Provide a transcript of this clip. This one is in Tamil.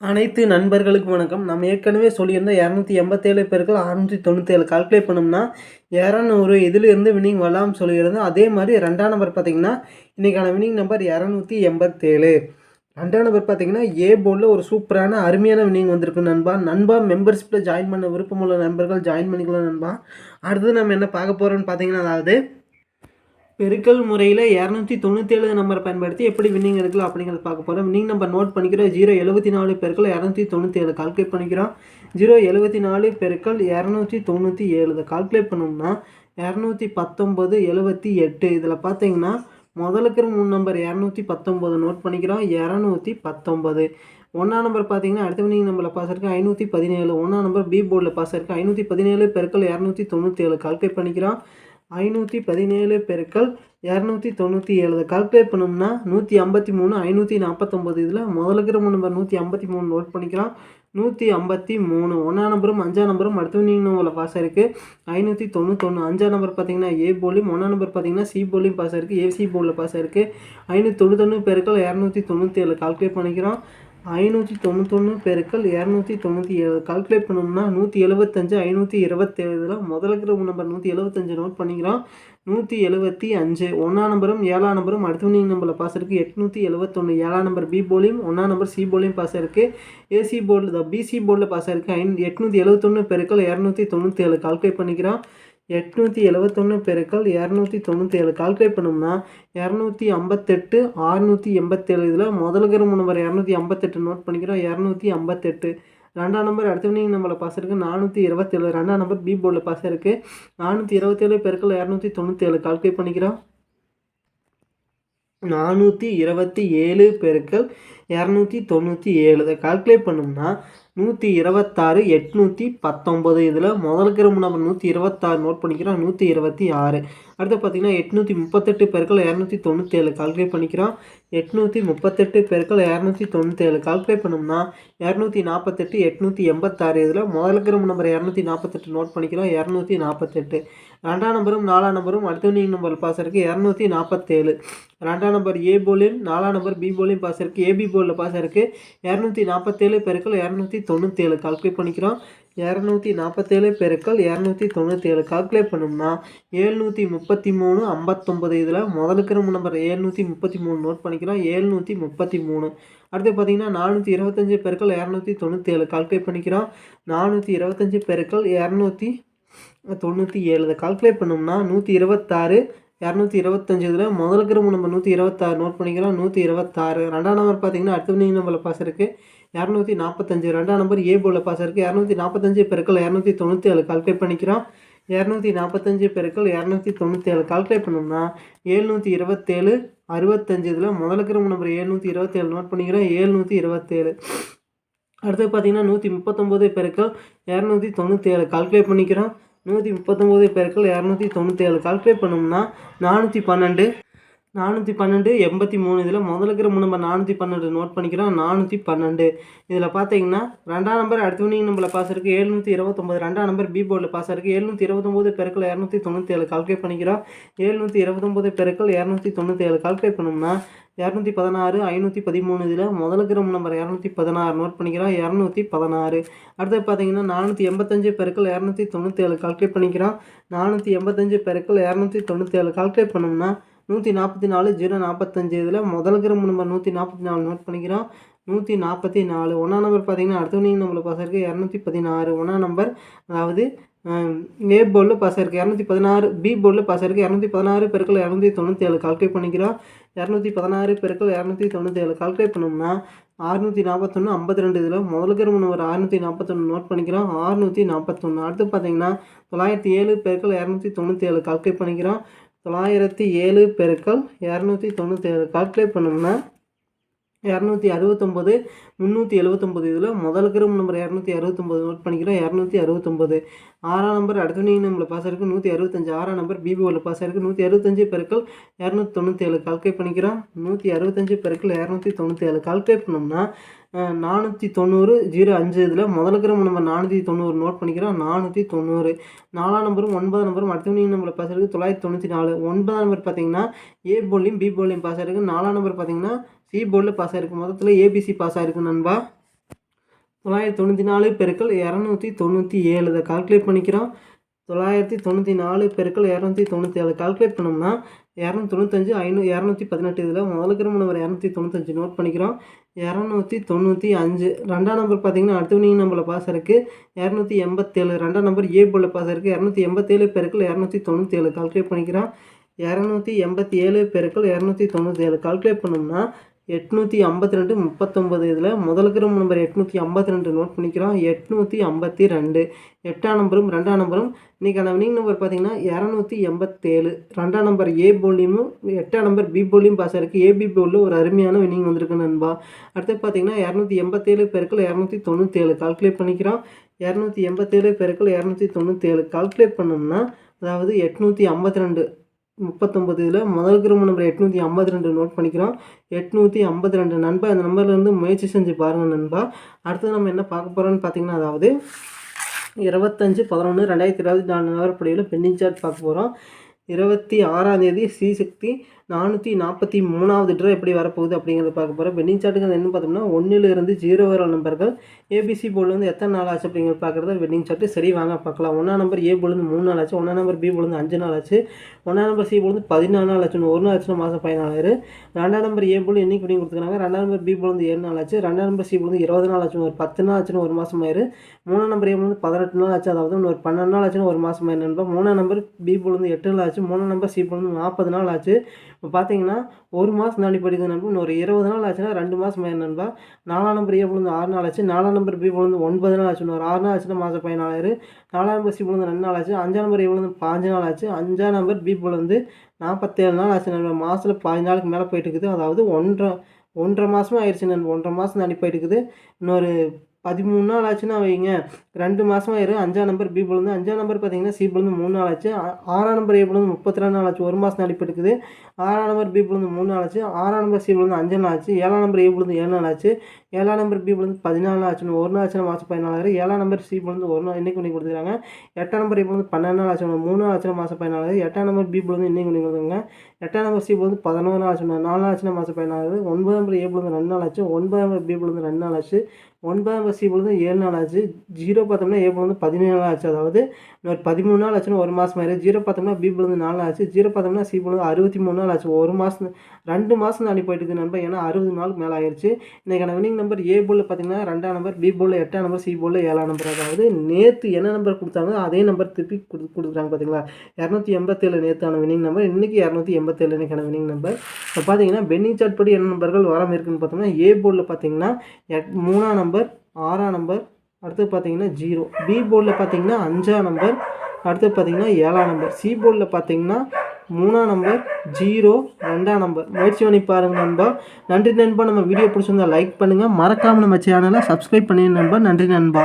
அனைத்து நண்பர்களுக்கும் வணக்கம். நம்ம ஏற்கனவே சொல்லியிருந்தோம் இரநூத்தி எண்பத்தேழு பேருக்கு அறுநூற்றி தொண்ணூற்றேழு கால்குலேட் பண்ணோம்னா இரநூறு இதிலிருந்து வினிங் வரலாம்னு சொல்லியிருந்தோம் அதே மாதிரி ரெண்டாம் நம்பர் பார்த்தீங்கன்னா இன்றைக்கான வினிங் நம்பர் இரநூத்தி எண்பத்தேழு. ரெண்டாம் நம்பர் பார்த்தீங்கன்னா ஏ போர்டில் ஒரு சூப்பரான அருமையான வினிங் வந்திருக்கு நண்பா. நண்பா மெம்பர்ஷிப்பில் ஜாயின் பண்ண விருப்பமுள்ள நண்பர்கள் ஜாயின் பண்ணிக்கலாம் நண்பா. அடுத்தது நம்ம என்ன பார்க்க போகிறோம்னு பார்த்தீங்கன்னா அதாவது பெருக்கல் முறையில் இரநூத்தி தொண்ணூற்றேழு நம்பரை பயன்படுத்தி எப்படி வின்னிங் எடுக்கலாம் அப்படிங்கிறத பார்க்க போகிறோம் வின்னிங் நம்பர் நோட் பண்ணிக்கிறோம். ஜீரோ எழுபத்தி நாலு பெருக்கள் இரநூத்தி தொண்ணூற்றேழு கால்குலேட் பண்ணிக்கிறோம். ஜீரோ எழுபத்தி நாலு பெருக்கள் இரநூத்தி தொண்ணூற்றி ஏழு இதை கால்குலேட் பண்ணோம்னா இரநூத்தி பத்தொம்பது எழுபத்தி எட்டு. இதில் பார்த்தீங்கன்னா முதலுக்கு மூணு நம்பர் இரநூத்தி பத்தொம்பது நோட் பண்ணிக்கிறோம். இரநூத்தி பத்தொம்பது ஒன்றாம் நம்பர் பார்த்தீங்கன்னா அடுத்த வினிங் நம்பரில் பாஸ் இருக்குது ஐநூற்றி பதினேழு. ஒன்றாம் நம்பர் பி போர்டில் பாஸ் இருக்குது ஐநூற்றி பதினேழு பெருக்கள் இரநூத்தி தொண்ணூற்றி ஏழு கால்குலேட் பண்ணிக்கிறோம். ஐநூற்றி பதினேழு பெருக்கள் இரநூத்தி தொண்ணூற்றி ஏழு. கால்குலேட் பண்ணோம்னா நூற்றி ஐம்பத்தி மூணு ஐநூற்றி நாற்பத்தொம்பது. இதில் முதலுக்கிற நம்பர் நூற்றி ஐம்பத்தி மூணு நோட் பண்ணிக்கலாம். நூற்றி ஐம்பத்தி மூணு. ஒன்றாம் நம்பரும் அஞ்சாம் நம்பரும் அடுத்த நீங்கள் பாஸ் இருக்குது ஐநூற்றி தொண்ணூத்தொன்று அஞ்சாம் நம்பர் பார்த்தீங்கன்னா ஏ போலியும் ஒன்றாம் நம்பர் பார்த்தீங்கன்னா சி போலியும் பாஸ் இருக்குது ஏசி போலில் பாஸ் இருக்குது ஐநூற்றி தொண்ணூத்தொன்று பெருக்கள் இரநூத்தி தொண்ணூற்றி ஏழு கால்குலேட் பண்ணிக்கிறோம். ஐநூற்றி தொண்ணூத்தொன்று பெருக்கள் இரநூத்தி தொண்ணூற்றி ஏழு. கால்குலேட் பண்ணோம்னா நூற்றி எழுபத்தஞ்சு ஐநூற்றி இருபத்தேழுல முதல் இருக்கிற நம்பர் நூற்றி எழுபத்தஞ்சு நோட் பண்ணிக்கிறோம். நூற்றி எழுபத்தி அஞ்சு. ஒன்றாம் நம்பரும் ஏழாம் நம்பரும் அடுத்தவனிங் நம்பரில் பாஸ் இருக்குது எட்நூற்றி எழுபத்தொன்று ஏழாம் நம்பர் பி போலியும் ஒன்றாம் நம்பர் சி போலியும் பாஸ் இருக்குது ஏசி போர்டில் பிசி போர்டில் பாஸ் இருக்குது ஐநூ எட்நூற்றி எழுபத்தொன்று பெருக்கள் இரநூத்தி தொண்ணூற்றி ஏழு கால்குலேட் பண்ணிக்கிறோம். எட்நூற்றி எழுவத்தொன்று பெருக்கள் இரநூத்தி தொண்ணூற்றி ஏழு கால்குலேட் பண்ணோம்னா இரநூத்தி ஐம்பத்தெட்டு ஆறுநூற்றி எண்பத்தேழு. இதில் முதல்கிற நம்பர் இரநூத்தி ஐம்பத்தெட்டு நோட் பண்ணிக்கிறோம். இரநூத்தி ஐம்பத்தெட்டு. ரெண்டாம் நம்பர் அடுத்த வினிங் நம்பரில் பாஸ் இருக்குது நானூற்றி இருபத்தேழு. ரெண்டாம் நம்பர் பி போர்டில் பாஸ் இருக்குது நானூற்றி இருபத்தேழு பெருக்கள் இரநூத்தி தொண்ணூற்றேழு கால்குலேட் பண்ணிக்கிறோம். நானூற்றி இருபத்தி ஏழு பெருக்கள் இரநூத்தி தொண்ணூற்றி ஏழு. இதை கால்குலேட் பண்ணோம்னா நூற்றி இருபத்தாறு எட்நூற்றி பத்தொம்பது இதில் முதல் கிரம நம்பர் நூற்றி இருபத்தாறு நோட் பண்ணிக்கிறோம் நூற்றி இருபத்தி ஆறு. அடுத்து பார்த்திங்கன்னா எட்நூற்றி முப்பத்தெட்டு பேருக்கள் இரநூத்தி தொண்ணூற்றி ஏழு கால்குலேட் பண்ணிக்கிறோம். எட்நூற்றி முப்பத்தெட்டு பேருக்கள் இரநூத்தி தொண்ணூற்றி ஏழு கால்குலேட் பண்ணோம்னா இரநூத்தி நாற்பத்தெட்டு எட்நூற்றி எண்பத்தாறு. இதில் முதல் கிரம நம்பர் இரநூத்தி நாற்பத்தெட்டு நோட் பண்ணிக்கிறோம் இரநூத்தி நாற்பத்தெட்டு ரெண்டாம் நம்பரும் நாலாம் நம்பரும் அடுத்த வினிங் நம்பர் பாஸ் இருக்குது இரநூத்தி நாற்பத்தேழு ரெண்டாம் நம்பர் ஏ போலியும் நாலாம் நம்பர் பி போலியும் பாஸ் இருக்குது ஏபி போர்டில் பாஸ் இருக்குது இரநூத்தி நாற்பத்தேழு பெருக்கள் இரநூத்தி தொண்ணூற்றேழு கால்குலேட் பண்ணிக்கிறோம். இரநூத்தி நாற்பத்தேழு பெருக்கள் இரநூத்தி தொண்ணூற்றி ஏழு கால்குலேட் பண்ணோம்னா ஏழ்நூற்றி முப்பத்தி மூணு ஐம்பத்தொம்பது இதில் முதலுக்கிற நம்பர் ஏழ்நூற்றி முப்பத்தி மூணு நோட் பண்ணிக்கிறோம். ஏழ்நூற்றி முப்பத்தி மூணு. அடுத்து பார்த்தீங்கன்னா நானூற்றி இருபத்தஞ்சி பெருக்கள் இரநூத்தி தொண்ணூற்றேழு கால்குலேட் பண்ணிக்கிறோம். நானூற்றி இருபத்தஞ்சி பெருக்கள் இரநூத்தி தொண்ணூற்றி ஏழு இதை கால்குலேட் பண்ணோம்னா நூற்றி இருபத்தாறு இரநூத்தி இருபத்தஞ்சு இதில் முதல் கிரம நம்ம நூற்றி இருபத்தாறு நோட் பண்ணிக்கிறோம். நூற்றி இருபத்தாறு. ரெண்டாம் நம்பர் பார்த்தீங்கன்னா அடுத்த வினிங் நம்பரில் பாஸ் இருக்குது இரநூத்தி நாற்பத்தஞ்சு. ரெண்டாம் நம்பர் ஏ போலில் பாஸ் இருக்குது இரநூத்தி நாற்பத்தஞ்சு பெருக்கள் இரநூத்தி தொண்ணூற்றி ஏழு கால்குலேட் பண்ணிக்கிறோம். இரநூத்தி நாற்பத்தஞ்சு பெருக்கள் இரநூத்தி தொண்ணூற்றி ஏழு கால்குலேட் பண்ணோம்னா ஏழ்நூற்றி இருபத்தேழு அறுபத்தஞ்சு இதில் முதல் கிரம நம்பர் ஏழ்நூற்றி இருபத்தேழு நோட் பண்ணிக்கிறோம். ஏழ்நூற்றி இருபத்தேழு. அடுத்து பார்த்தீங்கன்னா நூற்றி முப்பத்தொம்போது பெருக்கள் இரநூத்தி தொண்ணூற்றி ஏழு கால்குலேட் பண்ணிக்கிறோம். நூற்றி முப்பத்தொம்போது பெருக்கள் இரநூத்தி தொண்ணூற்றி ஏழு கால்குலேட் பண்ணோம்னா நானூற்றி பன்னெண்டு. நானூற்றி பன்னெண்டு எண்பத்தி மூணு. இதில் முதல்ல இருக்கிற நம்பர் நானூற்றி பன்னெண்டு நோட் பண்ணிக்கிறோம். நானூற்றி பன்னெண்டு. இதில் பார்த்தீங்கன்னா ரெண்டாம் நம்பர் அடுத்த வினிங் நம்பரில் பாஸ் இருக்குது எழுநூற்றி இருபத்தொம்பது ரெண்டாம் நம்பர் பி போர்டில் பாஸ் இருக்குது எழுநூற்றி இருபத்தொம்போது பெருக்கள் இரநூத்தி தொண்ணூற்றி ஏழு. கால்குலேட் பண்ணிக்கிறோம். எழுநூற்றி இருபத்தொம்போது பெருக்கள் இரநூத்தி தொண்ணூற்றி ஏழு. கால்குலேட் பண்ணோம்னா இரநூத்தி பதினாறு ஐநூற்றி பதிமூணு. இதில் முதல்ல கிரம் நம்பர் இரநூத்தி பதினாறு நோட் பண்ணிக்கிறோம். இரநூத்தி பதினாறு. அடுத்து பார்த்தீங்கன்னா நானூற்றி எண்பத்தஞ்சு பெருக்கள் இரநூத்தி தொண்ணூற்றி ஏழு. கால்குலேட் பண்ணிக்கிறோம். நானூற்றி எண்பத்தஞ்சு பெருக்கள் இரநூத்தி தொண்ணூற்றி ஏழு. கால்குலேட் பண்ணோம்னா நூற்றி நாற்பத்தி நாலு ஜீரோ நாற்பத்தஞ்சு இதில் முதல் கிராம் நம்பர் நூற்றி நாற்பத்தி நாலு நோட் பண்ணிக்கிறோம். நூற்றி நாற்பத்தி நாலு ஒன்றாம் நம்பர் பார்த்தீங்கன்னா அடுத்த வினிங் நம்பரில் பாஸ் இருக்குது இரநூத்தி பதினாறு. ஒன்றாம் நம்பர் அதாவது ஏ போர்டில் பாஸ் இருக்குது இரநூத்தி பதினாறு. பி போர்டில் பாஸ் இருக்குது இரநூத்தி பதினாறு பெருக்கள் இரநூத்தி தொண்ணூற்றி ஏழு. கால்குலேட் பண்ணிக்கிறோம். இரநூத்தி பதினாறு பெருக்கள் இரநூத்தி தொண்ணூற்றி ஏழு. கால்குலேட் பண்ணோம்னா அறுநூற்றி நாற்பத்தொன்று ஐம்பத்தி ரெண்டு இதில் முதல் முதலுக்கு நம்பர் அறுநூற்றி நாற்பத்தொன்று நோட் பண்ணிக்கிறோம். அறுநூற்றி நாற்பத்தொன்று அடுத்து பார்த்தீங்கன்னா தொள்ளாயிரத்தி ஏழு பெருக்கள் இரநூத்தி தொண்ணூற்றி ஏழு. கால்குலேட் பண்ணிக்கிறோம். தொள்ளாயிரத்தி ஏழு பெருக்கள் இரநூத்தி தொண்ணூற்றி ஏழு கால்குலேட் பண்ணோம்னா இரநூத்தி அறுபத்தொம்பது முந்நூற்றி எழுபத்தொம்பது. இதில் முதல் கிரம் நம்பர் இரநூத்தி அறுபத்தொம்பது நோட் பண்ணிக்கிறோம். இரநூத்தி அறுபத்தொம்பது. ஆறாம் நம்பர் அடுத்த நம்மளை பாஸ் இருக்குது நூற்றி அறுபத்தஞ்சு. ஆறாம் நம்பர் பிபிஓவில் பாஸ் இருக்குது நூற்றி அறுபத்தஞ்சு பெருக்கள் இரநூத்தி தொண்ணூற்றி ஏழு கால்குலேட் பண்ணிக்கிறோம். நூற்றி அறுபத்தஞ்சு பெருக்கள் இரநூத்தி தொண்ணூற்றி ஏழு கால்குலேட் பண்ணோம்னா நானூற்றி தொண்ணூறு ஜீரோ அஞ்சு இதில் முதல் நம்பர் நானூற்றி தொண்ணூறு நோட் பண்ணிக்கிறோம் நானூற்றி தொண்ணூறு நாலாம் நம்பரும் ஒன்பதாம் நம்பரும் அடுத்த மணி நம்பரில் பாஸ் இருக்குது தொள்ளாயிரத்தி தொண்ணூற்றி நாலு. ஒன்பதாம் நம்பர் பார்த்தீங்கன்னா ஏ போலியும் பி போலியும் பாஸ் ஆகிருக்கு நாலாம் நம்பர் பார்த்தீங்கன்னா சி போர்டில் பாஸ் ஆகிருக்கு மொத்தத்தில் ஏபிசி பாஸ் ஆகிருக்கு நண்பா. தொள்ளாயிரத்தி தொண்ணூற்றி நாலு பெருக்கள் இரநூத்தி தொண்ணூற்றி ஏழு இதை கால்குலேட் பண்ணிக்கிறோம். தொள்ளாயிரத்தி தொண்ணூற்றி நாலு பெருக்கள் இரநூத்தி தொண்ணூற்றி ஏழு. கால்குலேட் பண்ணோம்னா இரநூத்தி தொண்ணூத்தஞ்சு ஐநூ இரநூத்தி பதினெட்டு இதில் முதல் கிரம நம்பர் இரநூத்தி தொண்ணூத்தஞ்சு நோட் பண்ணிக்கிறோம். இரநூத்தி தொண்ணூற்றி அஞ்சு. ரெண்டாம் நம்பர் பார்த்தீங்கன்னா அடுத்த வினிங் நம்பரில் பாஸ் இருக்குது இரநூத்தி எண்பத்தேழு. ரெண்டாம் நம்பர் ஏ போல பாஸ் இருக்குது இரநூத்தி எண்பத்தேழு பெருக்கள் இரநூத்தி தொண்ணூற்றி ஏழு கால்குலேட் பண்ணிக்கிறோம். இரநூத்தி எண்பத்தி ஏழு பெருக்கள் இரநூத்தி தொண்ணூற்றி ஏழு கால்குலேட் பண்ணோம்னா எட்நூற்றி ஐம்பத்தி ரெண்டு முப்பத்தொம்பது இதில் முதல் கிரம் நம்பர் எட்நூற்றி ஐம்பத்தி ரெண்டு நோட் பண்ணிக்கிறோம். எட்நூற்றி ஐம்பத்தி ரெண்டு. எட்டாம் நம்பரும் ரெண்டாம் நம்பரும் இன்றைக்கான வினிங் நம்பர் பார்த்தீங்கன்னா இரநூத்தி எண்பத்தேழு. ரெண்டாம் நம்பர் ஏ போலியும் எட்டாம் நம்பர் பி போலியும் பாஸ் இருக்குது ஏபி போலில் ஒரு அருமையான வினிங் வந்திருக்கு நண்பா. அடுத்து பார்த்தீங்கன்னா இரநூத்தி எண்பத்தேழு பெருக்கள் இரநூத்தி தொண்ணூற்றேழு கால்குலேட் பண்ணிக்கிறோம். இரநூத்தி எண்பத்தேழு பெருக்கள் இரநூத்தி தொண்ணூற்றேழு கால்குலேட் பண்ணோம்னா அதாவது எட்நூற்றி ஐம்பத்தி ரெண்டு. முப்பத்தொம்பதுல முதல் கிரம நம்பர் எட்நூற்றி ஐம்பத்தி ரெண்டு நோட் பண்ணிக்கிறோம். எட்நூற்றி ஐம்பத்தி ரெண்டு நண்பா இந்த நம்பர்லேருந்து முயற்சி செஞ்சு பாருங்கள் நண்பா. அடுத்தது நம்ம என்ன பார்க்க போகிறோம்னு பார்த்தீங்கன்னா அதாவது இருபத்தஞ்சு பதினொன்று ரெண்டாயிரத்தி இருபத்தி நாலு நகரப்படியில் பெண்டிங் சார்ட் பார்க்க போகிறோம் இருபத்தி ஆறாம் தேதி ஸ்ரீ சக்தி நானூற்றி நாற்பத்தி மூணாவது ட்ரா எப்படி வரப்போகுது அப்படிங்கிறத பார்க்க போகிறோம் பெண்டிங் சார்ட்டுகள் என்ன பார்த்தோம்னா ஒன்றிலிருந்து ஜீரோ வர நம்பர்கள் ஏபிசி போர்டுலேருந்து எத்தனை நாள் ஆச்சு அப்படிங்கிறத பார்க்குறது பெண்டிங் சார்ட்டு சரி வாங்க பார்க்கலாம் ஒன்றா நம்பர் ஏ போலேருந்து மூணு நாள் ஆச்சு ஒன்றா நம்பர் பி போலேருந்து அஞ்சு நாள் ஆச்சு ஒன்றா நம்பர் சி போலேருந்து பதினாலு நாள் ஆச்சு ஒரு நாள் ஆச்சுன்னா மாதம் பதினாலாயிரம் ரெண்டாம் நம்பர் ஏ போர்டு என்னைக்கு பண்ணி கொடுத்துருக்காங்க ரெண்டாம் நம்பர் பி போலேருந்து ஏழு நாள் ஆச்சு ரெண்டாம் நம்பர் சி போலேருந்து இருபது நாள் ஆச்சு ஒரு பத்து நாள் ஆச்சுன்னு ஒரு மாதம் ஆயிரு மூணாம் நம்பர் ஏ வந்து பதினெட்டு நாள் ஆச்சு அதாவது ஒரு பன்னெண்டு நாள் ஆச்சுன்னு ஒரு மாதம் ஆயிரு நண்பா மூணாம் நம்பர் பி போலேருந்து எட்டு நாள் ஆச்சு மூணாம் நம்பர் சி போலேருந்து நாற்பது நாள் ஆச்சு இப்போ பார்த்தீங்கன்னா ஒரு மாதம் தாண்டி படிக்குது நண்பா இன்னும் ஒரு இருபது நாள் ஆச்சுன்னா ரெண்டு மாதம் பையன் நண்பா நாலாம் நம்பர் ஏ பொழுது ஆறு நாள் ஆச்சு நாலாம் நம்பர் பி பொழுது ஒன்பது நாள் ஆச்சு ஒரு ஆறு நாள் ஆச்சுன்னா மாதம் பதினாலாயிரம் நாலாம் நம்பர் சி பொழுது ரெண்டு நாள் ஆச்சு அஞ்சாம் நம்பர் ஏ பொழுது பாஞ்சு நாள் ஆச்சு அஞ்சாம் நம்பர் பி பொழுது நாற்பத்தேழு நாள் ஆச்சு நண்பா மாதத்தில் பதினஞ்சு நாளுக்கு மேலே போயிட்டு இருக்குது. அதாவது ஒன்றரை ஒன்றரை மாதமும் ஆயிடுச்சு நண்பா ஒன்றரை மாதம் தாண்டி போயிட்டு இருக்குது. இன்னொரு பதிமூணு நாள் ஆச்சுன்னா வைங்க. ரெண்டு மாதம் ஆயிரும் அஞ்சாம் நம்பர் பி பிளந்து அஞ்சாம் நம்பர் பார்த்தீங்கன்னா சி பிளந்து மூணு நாள் ஆச்சு. ஆறாம் நம்பர் ஏ பிளந்து முப்பத்தி ரெண்டு நாள் ஆச்சு. ஒரு மாதம் அனுப்பி இருக்குது ஆறாம் நம்பர் பி பிளந்து மூணு நாள் ஆச்சு. ஆறாம் நம்பர் சி பிளந்து அஞ்சு நாள் ஆச்சு. ஏழாம் நம்பர் ஏ பிளந்து ஏழு நாள் ஆச்சு. ஏழாம் நம்பர் பி பிளந்து பதினாலு நாள் ஆச்சுன்னு ஒரு நாள் ஆச்சுன்னா மாதம் பதினாலாயிரம் ஏழாம் நம்பர் சி பிளந்து ஒரு நாள் இன்னைக்கு பண்ணி கொடுத்துருக்காங்க. எட்டாம் நம்பர் ஏ பிளந்து பன்னெண்டு நாள் ஆச்சு மூணு நாள் ஆச்சுன்னா மாதம் பதினாலாயிரம் எட்டாம் நம்பர் பி பிளந்து இன்னைக்கு பண்ணி கொடுத்துருக்காங்க. எட்டாம் நம்பர் சி பிளந்து பதினோரு நாள் ஆச்சு நாலு நாள் ஆச்சுன்னா மாதம் பதினாலாயிரம் ஒன்பதாம் நம்பர் ஏ பிளந்து ரெண்டு நாள் ஆச்சு. ஒன்பதாம் நம்பர் பி பிளந்து ரெண்டு நாள் ஆச்சு. ஒன்பதாம் பஸ் பொழுது ஏழு நாள் ஆச்சு. ஜீரோ பார்த்தோம்னா ஏ பொழுது பதினேழு நாள் ஆச்சு. அதாவது இன்னொரு பதிமூணு நாள் ஆச்சுன்னா ஒரு மாதம் ஆயிரு ஜீரோ பார்த்தோம்னா பி பொழுது நாலு நாள் ஆச்சு. ஜீரோ பார்த்தோம்னா சி பொழுது அறுபத்தி மூணு நாள் ஆச்சு. ஒரு மாதம் ரெண்டு மாதம் தாண்டி போயிட்டு இருக்கு நண்பர் ஏன்னா அறுபது நாளுக்கு மேலே ஆயிடுச்சு இன்றைக்கான வினிங் நம்பர் ஏ போலில் பார்த்தீங்கன்னா ரெண்டாம் நம்பர் பி போலில் எட்டாம் நம்பர் சி போலில் ஏழாம் நம்பர் அதாவது நேற்று என்ன நம்பர் கொடுத்தாங்க அதே நம்பர் திருப்பி கொடு கொடுக்குறாங்க பார்த்தீங்களா? இரநூத்தி எண்பத்தேழு நேற்றான வினிங் நம்பர் இன்றைக்கி இரநூத்தி எண்பத்தேழு இன்றைக்கான வினிங் நம்பர் இப்போ பார்த்தீங்கன்னா பென்னிங் சாட் படி என்ன நம்பர்கள் வராமல் இருக்குன்னு பார்த்தோம்னா ஏ போர்டில் பார்த்தீங்கன்னா எட் மூணாம் நம்பர் நம்பர் ஆறாம் நம்பர் அடுத்து பார்த்தீங்கன்னா ஜீரோ. பி போர்டில் பார்த்தீங்கன்னா அஞ்சாம் நம்பர் அடுத்து பார்த்தீங்கன்னா ஏழாம் நம்பர். சி போர்டில் பார்த்தீங்கன்னா மூணாம் நம்பர் ஜீரோ ரெண்டாம் நம்பர். முயற்சி பண்ணி பாருங்கள் நண்பா. நன்றி நண்பா. நம்ம வீடியோ பிடிச்சிருந்தா லைக் பண்ணுங்கள் மறக்காமல் நம்ம சேனலை சப்ஸ்கிரைப் பண்ணி நண்பா. நன்றி நண்பா.